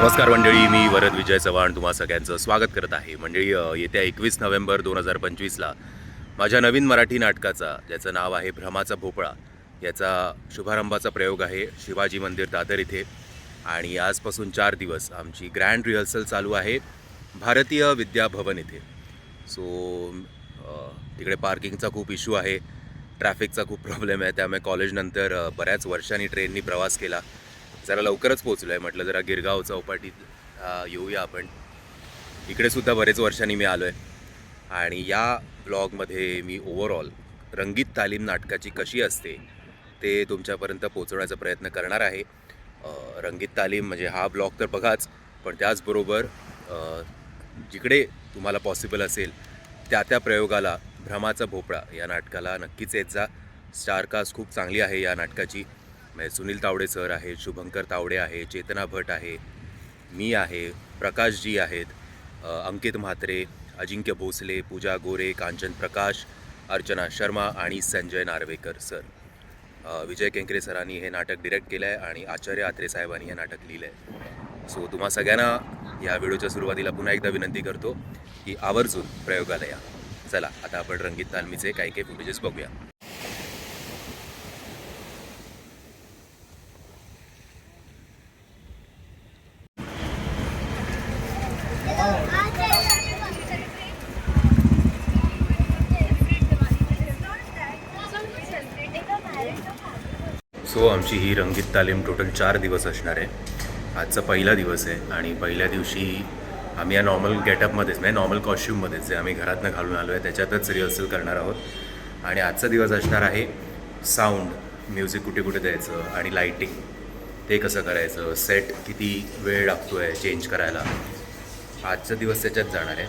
नमस्कार मंडळी मी वरद विजय चव्हाण तुम्हा सगळ्यांचं स्वागत करत आहे. मंडळी येत्या एकवीस नोव्हेंबर दोन हजार पंचवीसला माझ्या नवीन मराठी नाटकाचा ज्याचं नाव आहे भ्रमाचा भोपळा याचा शुभारंभाचा प्रयोग आहे शिवाजी मंदिर दादर इथे. आणि आजपासून चार दिवस आमची ग्रँड रिहर्सल चालू आहे भारतीय विद्याभवन इथे. सो तिकडे पार्किंगचा खूप इश्यू आहे ट्रॅफिकचा खूप प्रॉब्लेम आहे त्यामुळे कॉलेजनंतर बऱ्याच वर्षांनी ट्रेननी प्रवास केला. जरा लवकरच पोचलो आहे म्हटलं जरा गिरगाव चौपाटीत येऊया आपण. इकडे सुद्धा बरेच वर्षांनी मी आलो आहे आणि या ब्लॉगमध्ये मी ओव्हरऑल रंगीत तालीम नाटकाची कशी असते ते तुमच्यापर्यंत पोचवण्याचा प्रयत्न करणार आहे. रंगीत तालीम म्हणजे हा ब्लॉग तर बघाच पण त्याचबरोबर जिकडे तुम्हाला पॉसिबल असेल त्या त्या प्रयोगाला भ्रमाचा भोपळा या नाटकाला नक्कीच येत जा. स्टारकास्ट खूप चांगली आहे या नाटकाची. म्हणजे सुनील तावडे सर आहेत शुभंकर तावडे आहे चेतना भट आहे मी आहे प्रकाशजी आहेत अंकित म्हात्रे अजिंक्य भोसले पूजा गोरे कांचन प्रकाश अर्चना शर्मा आणि संजय नार्वेकर सर. विजय केंकरे सरांनी हे नाटक डिरेक्ट केलं आहे आणि आचार्य आत्रे साहेबांनी हे नाटक लिहिलं आहे सो तुम्हा सगळ्यांना या व्हिडिओच्या सुरुवातीला पुन्हा एकदा विनंती करतो की आवर्जून प्रयोगाला या चला आता आपण रंगीत तालमीचे काही काही फुटेजेस बघूया. सो आमची ही रंगीत तालीम टोटल चार दिवस असणार आहे. आजचा पहिला दिवस आहे आणि पहिल्या दिवशी आम्ही या नॉर्मल गेटअपमध्येच म्हणजे नॉर्मल कॉस्ट्यूममध्येच जे आम्ही घरातनं घालून आलो आहे त्याच्यातच रिहर्सल करणार आहोत. आणि आजचा दिवस असणार आहे साऊंड म्युझिक कुठे कुठे द्यायचं आणि लाईटिंग ते कसं करायचं? सेट किती वेळ लागतो आहे चेंज करायला? आजचा दिवस त्याच्यात जाणार आहे.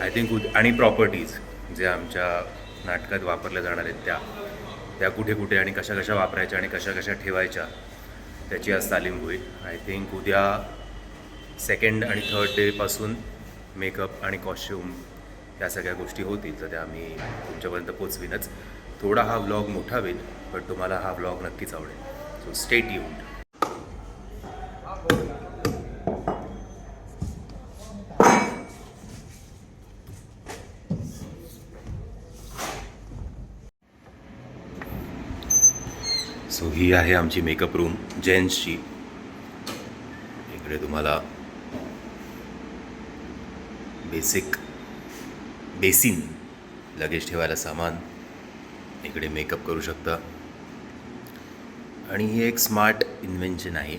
आय थिंक उद आणि प्रॉपर्टीज जे आमच्या नाटकात वापरल्या जाणार आहेत त्या. त्या कुठे कुठे आणि कशा कशा वापरायच्या आणि कशा कशा ठेवायच्या त्याची आज तालीम होईल. आय थिंक उद्या सेकंड आणि थर्ड डेपासून मेकअप आणि कॉस्ट्यूम या सगळ्या गोष्टी होतील. तर त्या मी तुमच्यापर्यंत पोचवीनच. थोडा हा व्लॉग मोठा होईल पण तुम्हाला हा व्लॉग नक्कीच आवडेल. सो स्टेट येऊन सो ही आहे आमची मेकअप रूम जेंट्सची इकडे तुम्हाला बेसिक बेसिन लगेज ठेवायला सामान. इकडे मेकअप करू शकता. आणि ही एक स्मार्ट इन्व्हेन्शन आहे.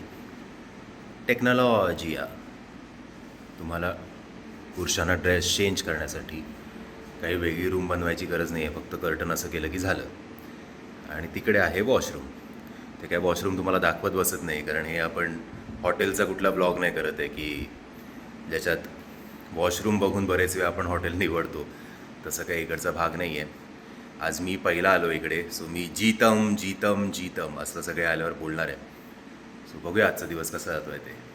टेक्नॉलॉजिया तुम्हाला पुरुषांना ड्रेस चेंज करण्यासाठी काही वेगळी रूम बनवायची गरज नाही आहे फक्त कर्टन असं केलं की झालं. आणि तिकडे आहे वॉशरूम ते काय वॉशरूम तुम्हाला दाखवत बसत नाही कारण हे आपण हॉटेलचा कुठला ब्लॉग नाही करत आहे की ज्याच्यात वॉशरूम बघून बरेच वेळ आपण हॉटेल निवडतो. तसं काही इकडचा भाग नाही आहे. आज मी पहिला आलो इकडे सो मी जीतम जीतम जीतम असं सगळे आल्यावर बोलणार आहे. सो बघूया आजचा दिवस कसा जातो आहे ते.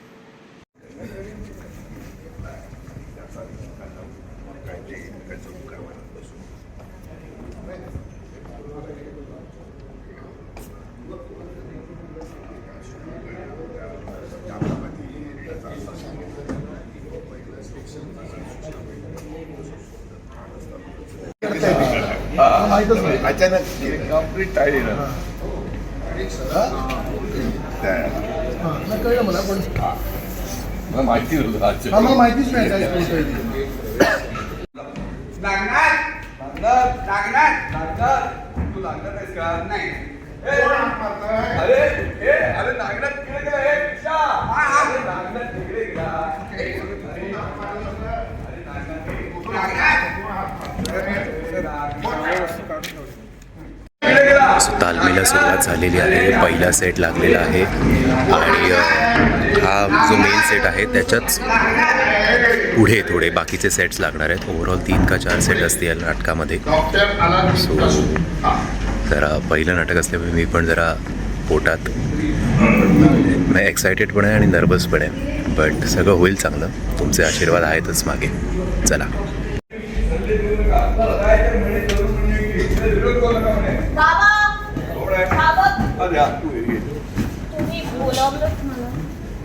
माहीतच नाही. अचानक कंप्लीट टाळी कळलं मला पण मला माहिती मला माहितीच नाही काय बोलतोय ते. लागणार लागणार लागणार लागणार तू लागणार आहेस का नाही ए, अरे ए, अरे लागणार तिकडे गेला हे पिशा अरे लागणार तिकडे गेला अरे लागणार सो सुरुवात झालेली आहे पहिला सेट लागलेला आहे. आणि हा जो मेन सेट आहे त्याच्याच पुढे थोडे बाकीचे सेट्स लागणार आहेत. ओव्हरऑल तीन का चार सेट असतील या नाटकामध्ये. सो जरा पहिलं नाटक असल्यामुळे मी पण जरा पोटात म्हणजे एक्सायटेड पण आहे आणि नर्वस पण आहे. बट सगळं होईल चांगलं. तुमचे आशीर्वाद आहेतच मागे. चला. बाबा बाबा अरे हा, तू ये. तुम्ही बोलावलं मला.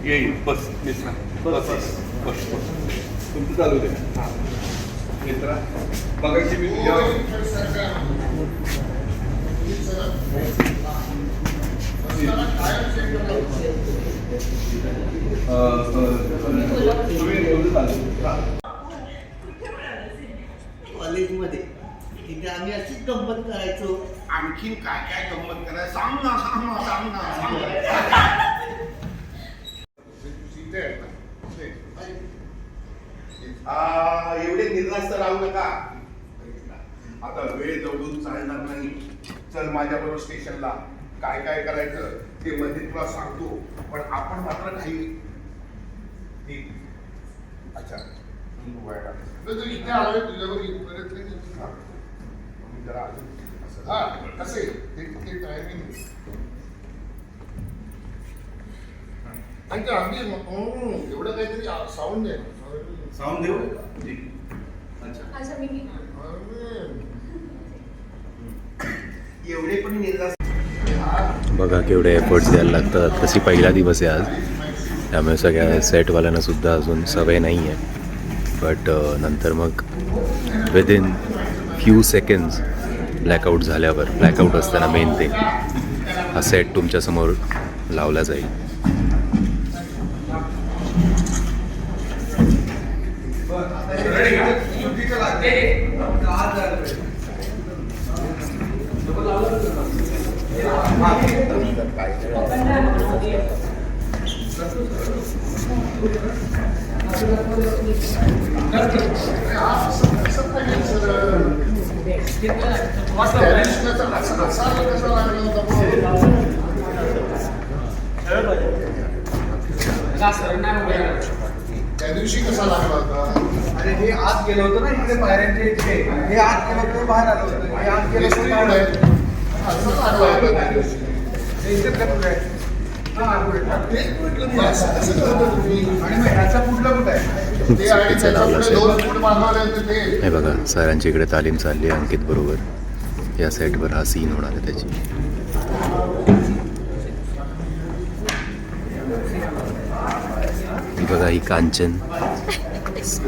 येईल बस मित्रा बस बस बस. तुमचं चालू दे मित्रा बघायची मी तुझ्या कॉलेजमध्ये. तिथे आम्ही अशीच गंमत करायचो. आणखीन काय काय गंमत करायला सांग ना सांग ना सांग ना सांग ना. ते. आ, एवढे निर्धास्त राहू नका. आता वेळ दौडून चालणार नाही. चल माझ्याबरोबर स्टेशनला. काय काय करायचं ते मध्ये तुला सांगतो. पण आपण मात्र काही ठीक अच्छा. इथे आलोय तुझ्यावर इथपर्यंत मी जरा अजून असं हा. आणि ते आम्ही हम्म, एवढं काहीतरी साऊंड आहे. साऊंड देऊ? अच्छा. मी एवढे पण बघा केवढे एफर्ट्स द्यायला लागतात. तशी पहिला दिवस आहे आज. त्यामुळे सगळ्या सेटवाल्यांना सुद्धा अजून सवय नाही आहे. बट नंतर मग विदिन फ्यू सेकंड्स ब्लॅकआउट झाल्यावर ब्लॅकआउट असताना मेन ते हा सेट तुमच्यासमोर लावला जाईल. त्या दिवशी कसा लागला होता? हे आत गेलो होतो ना इकडे पायऱ्यांच्या हे आत गेलो होतो बाहेर आलो होतो. हे आत गेलो होतो बाहेर आलो हे बघा सरांची इकडे तालीम चालली आहे अंकित बरोबर. या सेटवर हा सीन होणार आहे त्याची. बघा ही कांचन.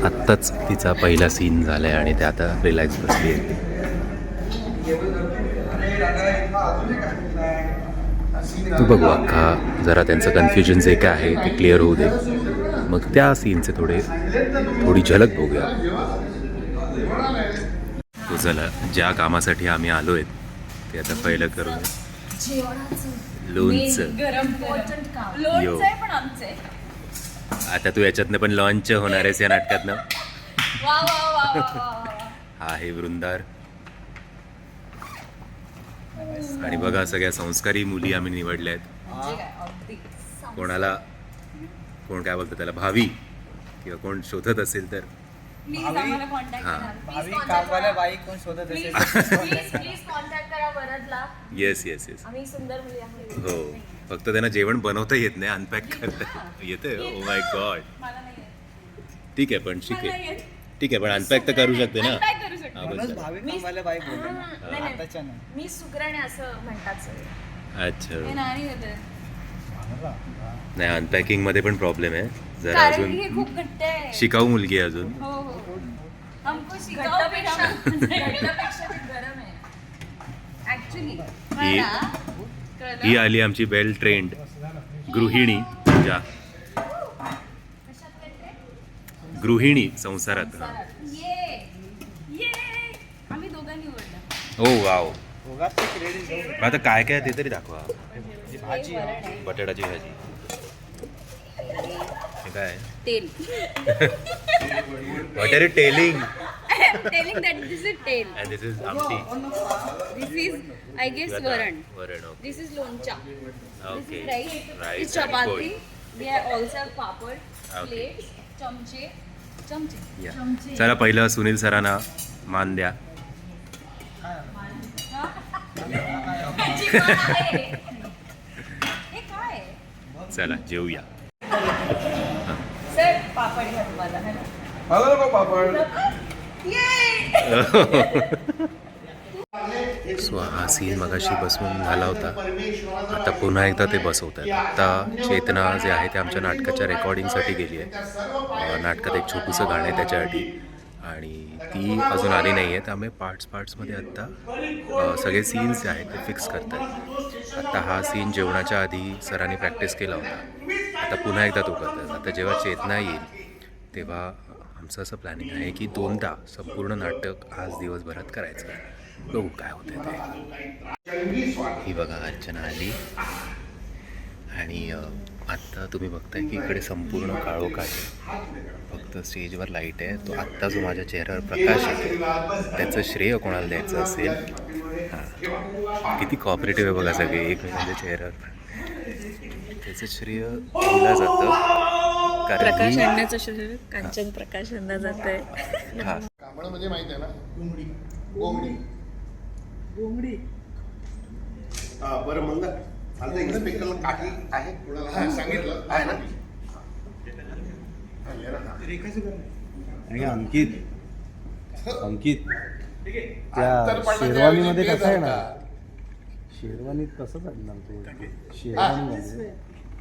आत्ताच तिचा पहिला सीन झालाय आणि ते आता रिलॅक्स बसली आहे. तू बघू अख्खा जरा त्यांचं कन्फ्युजन जे काय आहे ते क्लिअर होऊ दे. मग त्या सीनचे थोडे थोडी झलक बघूया. चला ज्या कामासाठी आम्ही आलो आहेत ते आता पहिलं जेवणाचं लोणचं. यो. लोणचं आहे पण आमचे आता तू याच्यातनं पण लॉन्च होणार आहेस या नाटकातनं. वा वा वा वा वा वा. हा आहे वृंदार. आणि बघा सगळ्या संस्कारी मुली आम्ही निवडल्या आहेत. म्हणजे कोणाला कोण काय बोलतं त्याला भावी किंवा कोण शोधत असेल तर. प्लीज आम्हाला कॉन्टॅक्ट हा. करा. भावी कामवाल्या बाई कोण शोधत प्लीज असेल प्लीज प्लीज कॉन्टॅक्ट करा वरदला. येस येस येस आम्ही सुंदर मुली आहोत. हो. फक्त त्यांना जेवण बनवता येत नाही अनपॅक करता येते ओ माय गॉड मला नाही येत. ठीक आहे पण नाही येत. ठीक आहे पण अनपॅक तर करू शकते ना? Unpack करू शकते. हा, बस म्हणूनच झालं. भावी मी- कामवाल्या बाई बोलले. हम्म, ना नाही, नाही. आताच्या नाही. मी सुग्रणे असं म्हणतात सगळे. अच्छा. नाही आहे. नाही अनपॅकिंगमध्ये पण प्रॉब्लेम आहे. जरा कारण अजून की हे खूप घट्ट आहे. शिकाऊ मुलगी आहे अजून. हो हो. हमको घट्टापेक्षा घट्टापेक्षा ते गरम आहे. ऍक्च्युली ही- ही आली आमची वेल ट्रेंड गृहिणी पूजा. गृहिणी संसारात हा. ये ये. आम्ही दोघांनी निवडलं ओ वाव. घेऊ मग आता काय काय आहे ते तरी दाखवा. ही भाजी. हे वरण आहे. बटाट्याची भाजी. हे काय? तेल What are you telling? Telling that this is tell And this is आमटी दिस इज आय गेस वरण वरण okay. This is loncha this Okay. Is rice Rice this and chapati poli. We are also papad Okay. चमचे चमचे Yeah. चमचे चला पहिलं सुनील सरांना मान द्या आहे. हे काय? चला जेवूया पापड घ्या तुम्हाला है ना? मला नको पापड. ये सो हा सीन मगाशी बसवून झाला होता. आता पुन्हा एकदा ते बसवत आहेत आता चेतना जे आहे ते आमच्या नाटकाच्या रेकॉर्डिंगसाठी गेली आहे. नाटकात एक छोटंसं गाणं आहे त्याच्यासाठी. आणि ती अजून आली नाही आहे. त्यामुळे पार्ट्स पार्ट्समध्ये आत्ता सगळे सीन्स जे आहेत ते फिक्स करतात आत्ता हा सीन जेवणाच्या आधी सरांनी प्रॅक्टिस केला होता. आता पुन्हा एकदा तो करतात. आता जेव्हा चेतना येईल तेव्हा आमचं असं प्लॅनिंग आहे की दोनदा संपूर्ण नाटक आज दिवसभरात करायचं बघू काय होतं ते. ही बघा अर्चना आली. आणि आत्ता तुम्ही बघताय की इकडे संपूर्ण काळोख आहे. फक्त स्टेजवर लाइट आहे. तो आत्ता जो माझ्या चेहऱ्यावर प्रकाश येतो त्याचं श्रेय कोणाला द्यायचं असेल? हां. किती कॉपरेटिव्ह आहे बघा सगळे एक म्हणजे चेहऱ्यावर. त्याचं श्रेय दिलं जातं. प्रकाश आणण्याचं शरीर कांचन प्रकाश आणला जात आहे हा. कांबळ म्हणजे माहिती आहे ना? कोंबडी कोंबडी हा, बरं मंगल चालतं इन्स्पेक्टरला काठी आहे. कोणाला सांगितलं? आहे ना? हा. आणि अंकित. अंकित. तर त्या शेरवानीमध्ये कसं आहे ना. शेरवानीत कसं चालणार तो? ओरडला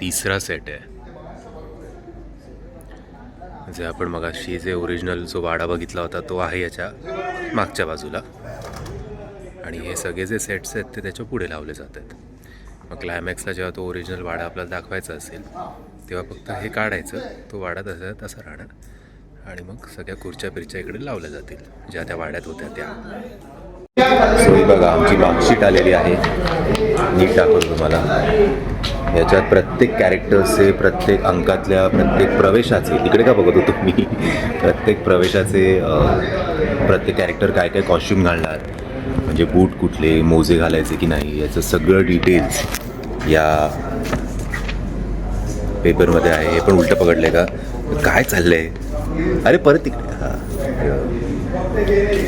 तिसरा सेट आहे. जे आपण मगाशी जे ओरिजिनल जो वाडा बघितला होता तो आहे याच्या मागच्या बाजूला. आणि हे सगळे जे सेट्स आहेत ते त्याच्या पुढे लावले जातात मग क्लायमॅक्सला जेव्हा तो ओरिजिनल वाडा आपल्याला दाखवायचा असेल तेव्हा फक्त हे काढायचं तो वाडा तसा तसा राहणार. आणि मग सगळ्या खुर्च्या पिरच्या इकडे लावल्या जातील ज्या त्या वाड्यात होत्या त्या. सोयी बघा आमची मार्कशीट आलेली आहे. नीट दाखवतो तुम्हाला. याच्यात प्रत्येक कॅरेक्टर्सचे प्रत्येक अंकातल्या प्रत्येक प्रवेशाचे तिकडे का बघत होतो मी? प्रत्येक प्रवेशाचे प्रत्येक कॅरेक्टर काय काय कॉस्ट्युम घालणार? म्हणजे बूट कुठले मोजे घालायचे की नाही? याचं सगळं डिटेल्स या पेपरमध्ये आहे. हे पण उलटं पकडलं का? काय चाललंय? अरे परत तिकडे. हां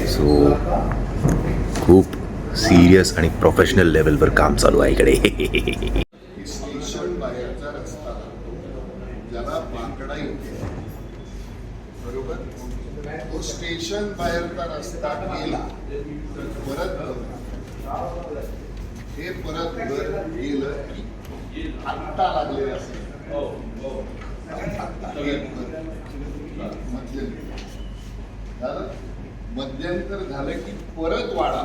सो खूप सिरियस आणि प्रोफेशनल लेवलवर काम चालू आहे इकडे स्टेशन बाहेरचा रस्ता ज्याला बांकडा येते बरोबर तो स्टेशन बाहेरचा रस्ता गेला परत. हे परत घर गेलं की आत्ता लागले असेल हे. मध्यंतर झालं? मध्यंतर झालं की परत वाढा.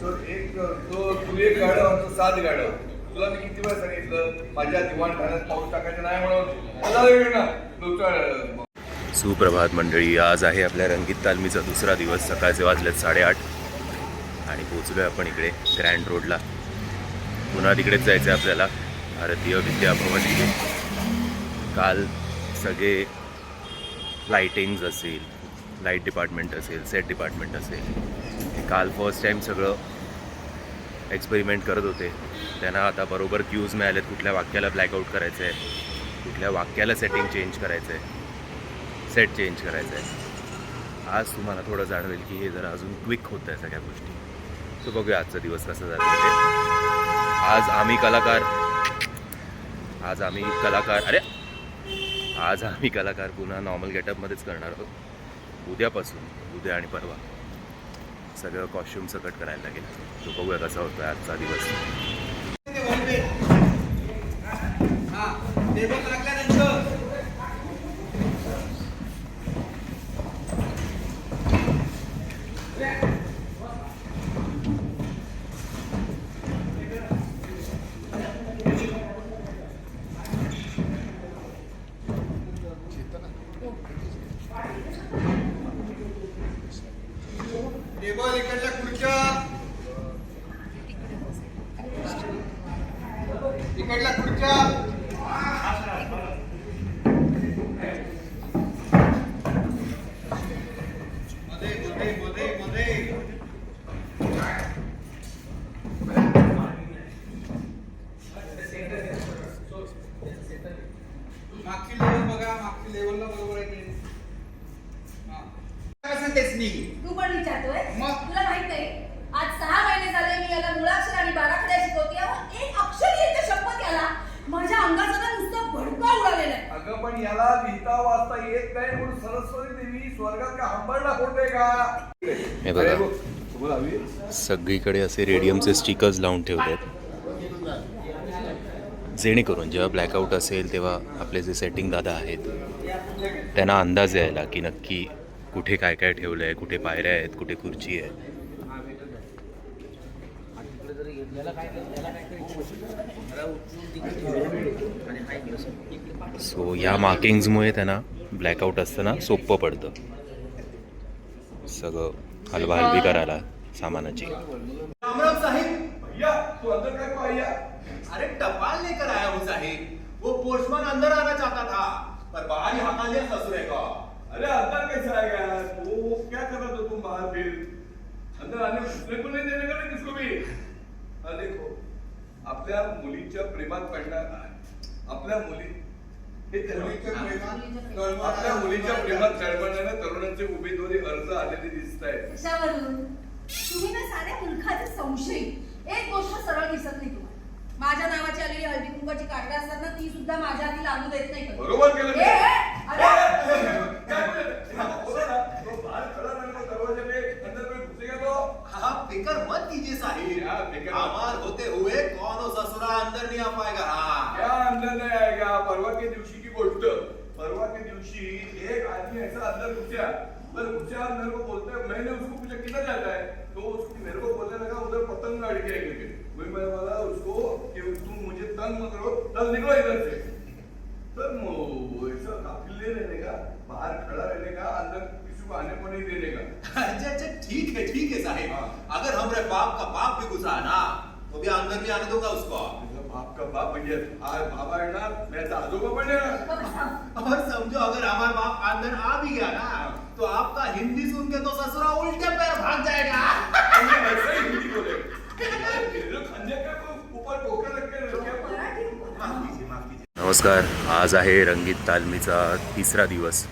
तो एक तो तू एक गाडव तो सात गाडव तुला मी किती वेळा सांगितलं माझ्या दिवाणखान्यात पाऊस टाकायचं नाही म्हणून. ना सुप्रभात मंडळी आज आहे आपल्या रंगीत तालमीचा दुसरा दिवस सकाळचे वाजलेत साडेआठ. आणि पोचलो आहे आपण इकडे ग्रँड रोडला पुन्हा तिकडेच जायचं आहे आपल्याला भारतीय विद्याभवन इथे. काल सगळे लाईटिंग्ज असेल लाइट डिपार्टमेंट असेल सेट डिपार्टमेंट असेल. काल फर्स्ट टाईम सगळं एक्सपेरिमेंट करत होते. त्यांना आता बरोबर क्यूज मिळालेत कुठल्या वाक्याला ब्लॅकआउट करायचं आहे कुठल्या वाक्याला सेटिंग चेंज करायचं आहे सेट चेंज करायचं आहे आज तुम्हाला थोडं जाणवेल की हे जरा अजून क्विक होत आहे सगळ्या गोष्टी. सो बघूया आजचा दिवस कसा जातो ते आज आम्ही कलाकार. आज आम्ही कलाकार. अरे! आज आम्ही कलाकार पुन्हा नॉर्मल गेटअपमध्येच करणार आहोत. उद्यापासून उद्या आणि परवा. सगळं कॉस्ट्युम सकट करायला लागेल. तो बघूया कसा होतो आजचा दिवस हा टेबल लागल्यानंतर टेबल इकडच्या खुर्च्या इकडल्या खुर्च्या मध्ये मध्ये मध्ये मध्ये मागची लेवल बघा मागची लेवलला बरोबर आहे की हा. काय सांगतेस नी तू पण विचारतोय मग? तुला माहीत नाही आज सहा महिने झाले मी याला मुळाक्षर आणि बाराखड्या शिकवते अहो, एक अक्षर येते शपथ याला माझ्या अंगाचा ना नुसतं भडका उडालेला आहे अगं पण याला लिहिता वाचता येत नाही म्हणून सरस्वती देवी स्वर्गात का हंबरला फोडते का हे बघा. अरे बघ, तुम्हाला हवी? सगळीकडे असे रेडियमचे स्टिकर्स लावून ठेवले आहेत जेणेकरून जेव्हा ब्लॅकआउट असेल तेव्हा आपले जे सेटिंग दादा आहेत त्यांना अंदाज यायला की नक्की कुठे काय काय ठेवलं आहे कुठे पायऱ्या आहेत कुठे खुर्ची आहे सो या मार्किंग्समुळे त्यांना ब्लॅकआउट असताना सोपं पडतं. सगळं हलवा हलवी करायला. सामानाची. रामराव साहिब भैया तू अंदर काय को भैया अरे टपाल लेकर आया हूँ साहिब वो पोस्टमैन अंदर आना चाहता था पर बाहर ही हका लिया ससुरे को। अरे अंदर कैसे आएगा वो क्या कर रहा था तुम बाहर फिर? अंदर आने घुसने को नहीं देने का ना किसको भी? देखो आपल्या मुलीच्या प्रेमात पडणार आपल्या मुली हे मुलीच्या प्रेमात आपल्या मुलीच्या प्रेमात तरुणांचे उमेदवारी अर्ज आलेले दिसत आहेत तुम्ही ना साऱ्या मुलखाचे संशयी. एक गोष्ट सरळ दिसत नाही तुम्हाला. माझ्या नावाची आलेली हळदी कुंकाची कागद असतात ना ती सुद्धा माझ्या हाती लागू देत नाही कधी. बरोबर केलं ए, ए, अरे, काय बोलले? हा, बोला ना. तो बाहर खड़ा रहने को दरवाजे पे अंदर में घुसेगा तो आप फिक्र मत कीजिए साहिब. क्या फिक्र? हमार होते हुए कौन हो ससुरा अंदर नहीं आ पाएगा. हाँ. क्या अंदर नहीं आएगा. परवा के दिवशी की गोष्ट. परवा के दिवशी एक आदमी ऐसा अंदर घुसा पर घुसा मेरे को बोलते हैं मैंने उसको पूछा किधर जाता है? तो उसको मेरे को बोलने लगा उधर पतंग गाड़ी के करके वही मैंने बोला उसको कि तुम मुझे तंग मत करो चल निकलो इधर से। सर वो ऐसा काफिले रहने का बाहर खड़ा रहने का अंदर किसी को आने को नहीं देने का। अच्छा अच्छा ठीक है ठीक है साहिब। हाँ। अगर हमारे बाप का बाप भी घुसा ना तो भी अंदर नहीं आने दूँगा उसको। मतलब बाप का बाप म्हणजे आज बाबा आहे ना मैं आजोबा पण नाही और समझो। अगर हमारा बाप अंदर आ भी गया ना तो आपका हिंदी सुन के तो ससुरा उल्टे पैर भाग जाएगा। वैसे ही हिंदी बोले। तेरे खंजे के ऊपर टोके रख के रखे। मराठी बोला. माफ कीजिए माफ कीजिए। नमस्कार आज आहे रंगीत तालमीचा तिसरा दिवस.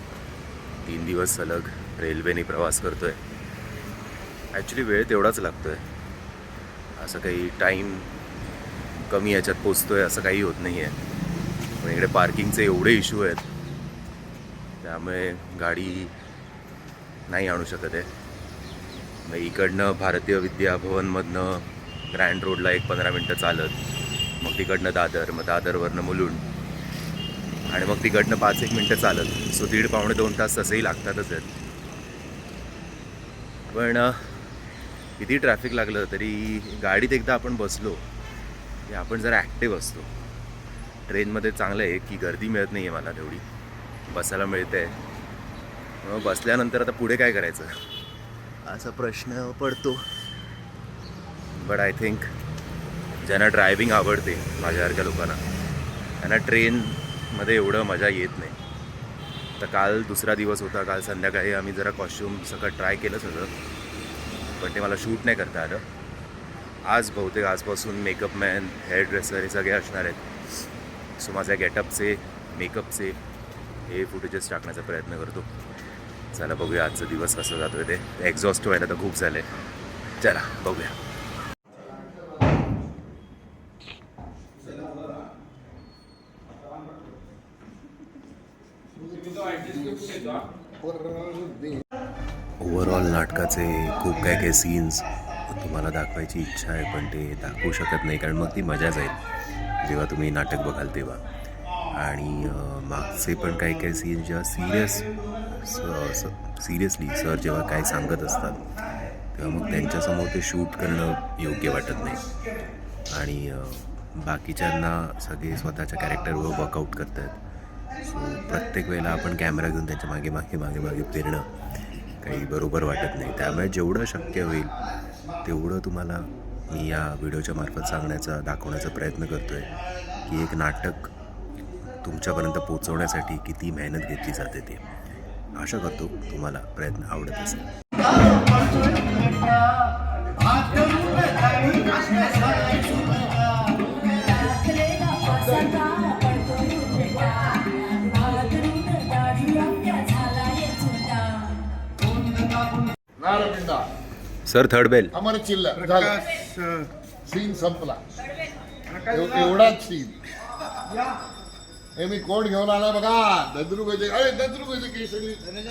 तीन दिवस सलग रेल्वेने प्रवास करतोय. ॲक्च्युली वेळ तेवढाच लागतोय. असं काही टाईम कमी याच्यात पोचतोय असं काही होत नाही आहे पण इकडे पार्किंगचे एवढे इश्यू आहेत. त्यामुळे गाडी नाही आणू शकत आहे. मग इकडनं भारतीय विद्याभवनमधनं ग्रँड रोडला एक पंधरा मिनटं चालत मग तिकडनं दादर मग दादरवरनं मुलुंड आणि मग तिकडनं पाच एक मिनटं चालत. सो दीड पावणे दोन तास तसेही लागतातच आहेत. पण किती ट्रॅफिक लागलं तरी गाडीत एकदा आपण बसलो की आपण जरा ॲक्टिव्ह असतो. ट्रेनमध्ये चांगलं आहे की गर्दी मिळत नाही आहे मला तेवढी. बसायला मिळते आहे मग बसल्यानंतर आता पुढे काय करायचं? असा प्रश्न पडतो. बट आय थिंक ज्यांना ड्रायव्हिंग आवडते माझ्यासारख्या लोकांना त्यांना ट्रेनमध्ये एवढं मजा येत नाही. तर काल दुसरा दिवस होता काल संध्याकाळी आम्ही जरा कॉस्ट्युम सगळं ट्राय केलं सगळं पण ते मला शूट नाही करता आलं. आज बहुतेक आजपासून मेकअप मॅन हेअर ड्रेसर हे सगळे असणार आहेत. सो माझ्या गेटअपचे मेकअपचे हे फुटेजेस टाकण्याचा प्रयत्न करतो. चला बघूया आजचा दिवस कसा जातोय ते. एक्झॉस्ट व्हायला तर खूप झाले चला बघूया. ओव्हरऑल नाटकाचे खूप काही काही सीन्स तुम्हाला दाखवायची इच्छा आहे पण ते दाखवू शकत नाही कारण मग ती मजा जाईल जेव्हा तुम्ही नाटक बघाल तेव्हा. आणि मागचे पण काही काही सीन जेव्हा सिरियस सिरियसली सर जेव्हा काय सांगत असतात तेव्हा मग त्यांच्यासमोर ते शूट करणं योग्य वाटत नाही. आणि बाकीच्यांना सगळे स्वतःच्या कॅरेक्टरवर वर्कआउट करत आहेत सो प्रत्येक वेळेला आपण कॅमेरा घेऊन त्यांच्या मागे मागे मागे मागे फिरणं काही बरोबर वाटत नाही. त्यामुळे जेवढं शक्य होईल तेवढं तुम्हाला मी या व्हिडिओच्या मार्फत सांगण्याचा दाखवण्याचा प्रयत्न करतो आहे की एक नाटक तुमच्यापर्यंत पोचवण्यासाठी किती मेहनत घेतली जाते ते. आशा करतो तुम्हाला प्रयत्न आवडत असेल. सर थर्ड बेल अमर चिल्लर. झालं. सीन संपला. एव- एवढाच सीन हे मी कोण घेऊन आला बघा? दद्रुगजे अरे दद्रुगजे केसरी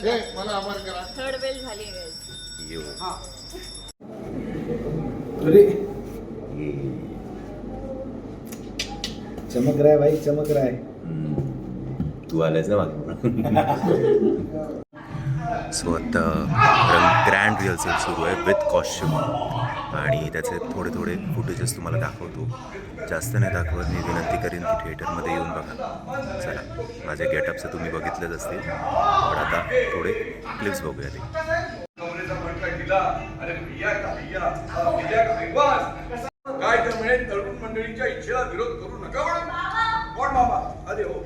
हे मला अमर करा. थर्ड बेल झाली अरे. चमक रहा है भाई चमक रहा है. तू आलायस ना मागे. सो आता ग्रँड रिहर्सल सुरू आहे विथ कॉस्ट्युम आणि त्याचे थोडे थोडे फुटेजेस तुम्हाला दाखवतो. जास्त नाही दाखवत मी विनंती करीन की थिएटरमध्ये येऊन बघा. चला माझे गेटअपचं तुम्ही बघितलंच असतील. पण आता थोडे क्लिप्स बघूया ते कमरेचा फटका दिला अरे भैया का भैया हा भैया का भैवास काय तर म्हणे तरुण मंडळींच्या इच्छेला विरोध करू नका म्हणून कोण बाबा अरे हो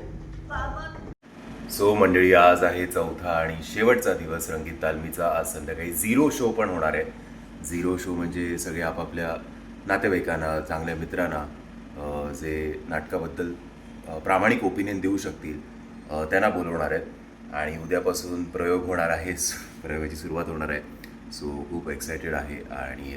सो मंडळी आज आहे चौथा आणि शेवटचा दिवस रंगीत तालमीचा. आज संध्याकाळी झिरो शो पण होणार आहे. झिरो शो म्हणजे सगळे आपापल्या नातेवाईकांना चांगल्या मित्रांना जे नाटकाबद्दल प्रामाणिक ओपिनियन देऊ शकतील त्यांना बोलवणार आहेत. आणि उद्यापासून प्रयोग होणार आहे. प्रयोगाची सुरुवात होणार आहे. सो खूप एक्सायटेड आहे. आणि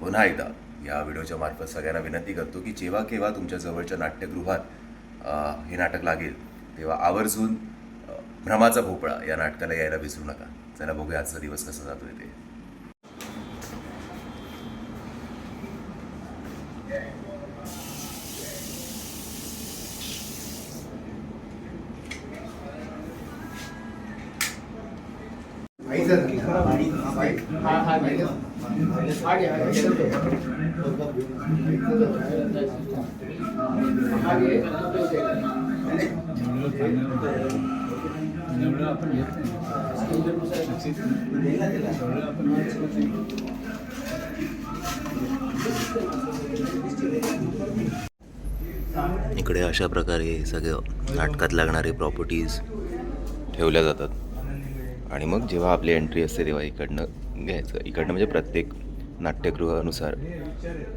पुन्हा एकदा या व्हिडिओच्या मार्फत सगळ्यांना विनंती करतो की जेव्हा केव्हा तुमच्या जवळच्या नाट्यगृहात हे नाटक लागेल तेव्हा आवर्जून भ्रमाचा भोपळा या नाटकाला यायला विसरू नका. चला बघूया आजचा दिवस कसा जातोय ते. इकडे अशा प्रकारे सगळं नाटकात लागणारे प्रॉपर्टीज ठेवल्या जातात. आणि मग जेव्हा आपली एंट्री असते तेव्हा इकडनं घ्यायचं. इकडनं म्हणजे प्रत्येक नाट्यगृहानुसार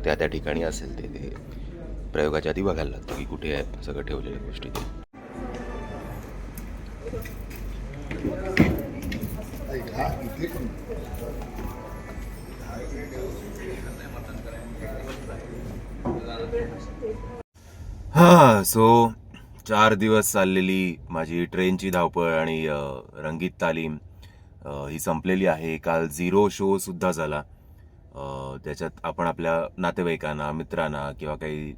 त्या त्या ठिकाणी असेल ते ते प्रयोगाच्या आधी बघायला लागतं की कुठे आहे सगळं ठेवलेल्या गोष्टी हा हां सो चार दिवस चाललेली माझी ट्रेनची धावपळ आणि रंगीत तालीम ही संपलेली आहे. काल झिरो शो सुद्धा झाला. त्याच्यात आपण आपल्या नातेवाईकांना मित्रांना किंवा काही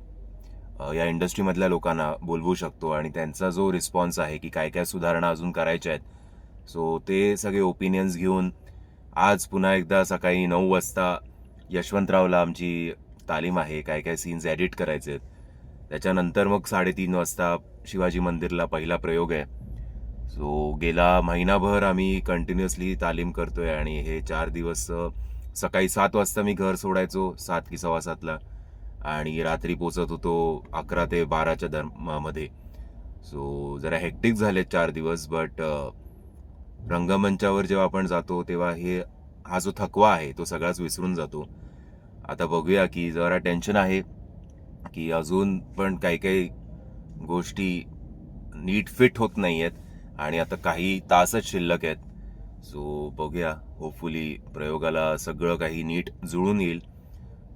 या इंडस्ट्रीमधल्या लोकांना बोलवू शकतो आणि त्यांचा जो रिस्पॉन्स आहे की काय काय सुधारणा अजून करायच्या आहेत सो ते सगळे ओपिनियन्स घेऊन आज पुन्हा एकदा सकाळी नऊ वाजता यशवंतरावला आमची तालीम आहे काय काय सीन्स एडिट करायचे आहेत. त्याच्यानंतर मग साडेतीन वाजता शिवाजी मंदिरला पहिला प्रयोग आहे. सो गेला महिनाभर आम्ही कंटिन्युअसली तालीम करतोय आणि हे चार दिवस सकाळी सात वाजता मी घर सोडायचो सात की सव्वा सातला. आणि रात्री पोचत होतो अकरा ते बाराच्या दरम्यामध्ये सो जरा हेक्टिक झाले चार दिवस बट रंगमंचावर जेव्हा आपण जातो तेव्हा हे हा जो थकवा आहे तो सगळाच विसरून जातो. आता बघूया की जरा टेन्शन आहे की अजून पण काही काही गोष्टी नीट फिट होत नाही आहेत आणि आता काही तासच शिल्लक आहेत. सो बघूया. होपफुली प्रयोगाला सगळं काही नीट जुळून येईल.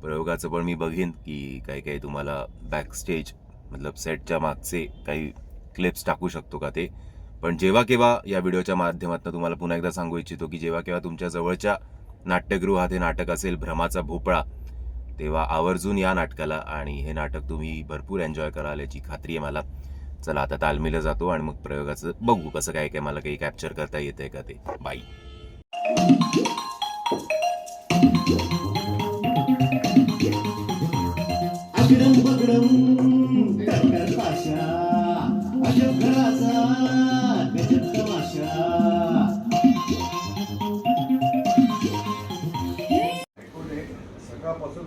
प्रयोगाचं पण मी बघेन की काही काही तुम्हाला बॅकस्टेज मतलब सेटच्या मागचे काही क्लिप्स टाकू शकतो का ते. पण जेव्हा केव्हा या व्हिडिओच्या माध्यमातून तुम्हाला पुन्हा एकदा सांगू इच्छितो की जेव्हा केव्हा तुमच्या जवळच्या नाट्यगृहात हे नाटक असेल भ्रमाचा भोपळा तेव्हा आवर्जून या नाटकाला आणि हे नाटक तुम्ही भरपूर एन्जॉय कराल याची खात्री आहे मला. चला आता तालमीला जातो आणि मग प्रयोगाचं बघू कसं काय काय मला काही कॅप्चर करता येतंय का ते. बाई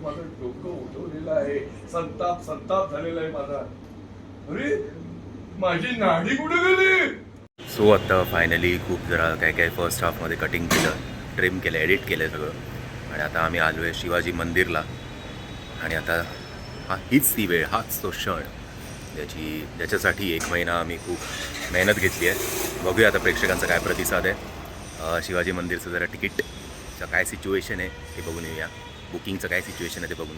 माझं डोकं उठवलेलं आहे. संताप संताप झालेला आहे माझा. अरे माझी नाडी कुठे गेली? सो आता फायनली खूप जरा काय काय फर्स्ट हाफमध्ये कटिंग केलं ट्रिम केलं एडिट केलं सगळं. आणि आता आम्ही आलो आहे शिवाजी मंदिरला. आणि आता हा हीच ती वेळ हाच तो क्षण. ज्याची ज्याच्यासाठी एक महिना आम्ही खूप मेहनत घेतली आहे. बघूया आता प्रेक्षकांचा काय प्रतिसाद आहे. शिवाजी मंदिरचं जरा तिकीटचं काय सिच्युएशन आहे हे बघून येऊया. बुकिंगचं काय सिच्युएशन आहे ते बघून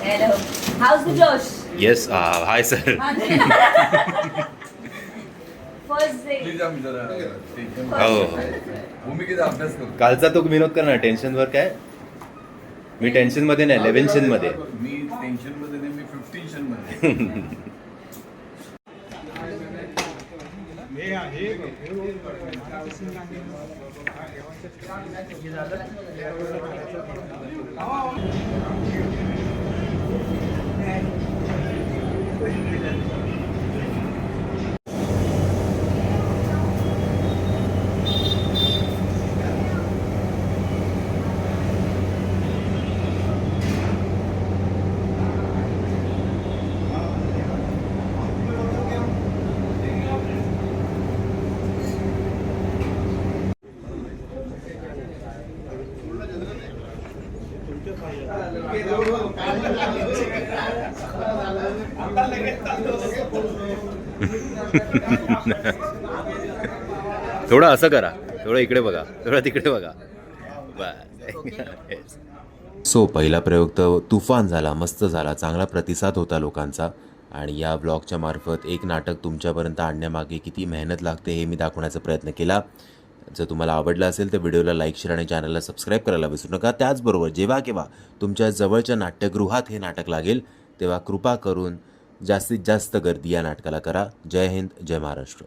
hello how's josh yes high sir first day please आम्ही जरा टेन्शन हो. हो भूमिकेचा अभ्यास करतो कालचा तो विनोद कर ना टेन्शनवर काय? मी टेन्शनमध्ये नाही लेव्हन्शनमध्ये मी टेन्शनमध्ये नाही मी फिफ्टीशनमध्ये थोडं असं करा. थोडं इकडे बघा. थोडं तिकडे बघा. बस. सो पहिला प्रयोग तर तुफान झाला मस्त झाला चांगला प्रतिसाद होता लोकांचा. आणि या ब्लॉगच्या मार्फत एक नाटक तुमच्यापर्यंत आणण्यामागे किती मेहनत लागते हे मी दाखवण्याचा प्रयत्न केला. जर तुम्हाला आवडलं असेल तर व्हिडिओला लाईक शेअर आणि चॅनलला सबस्क्राईब करायला विसरू नका. त्याचबरोबर जेव्हा केव्हा तुमच्या जवळच्या नाट्यगृहात हे नाटक लागेल तेव्हा कृपा करून जास्तीत जास्त गर्दी या नाटकाला करा. जय हिंद जय महाराष्ट्र.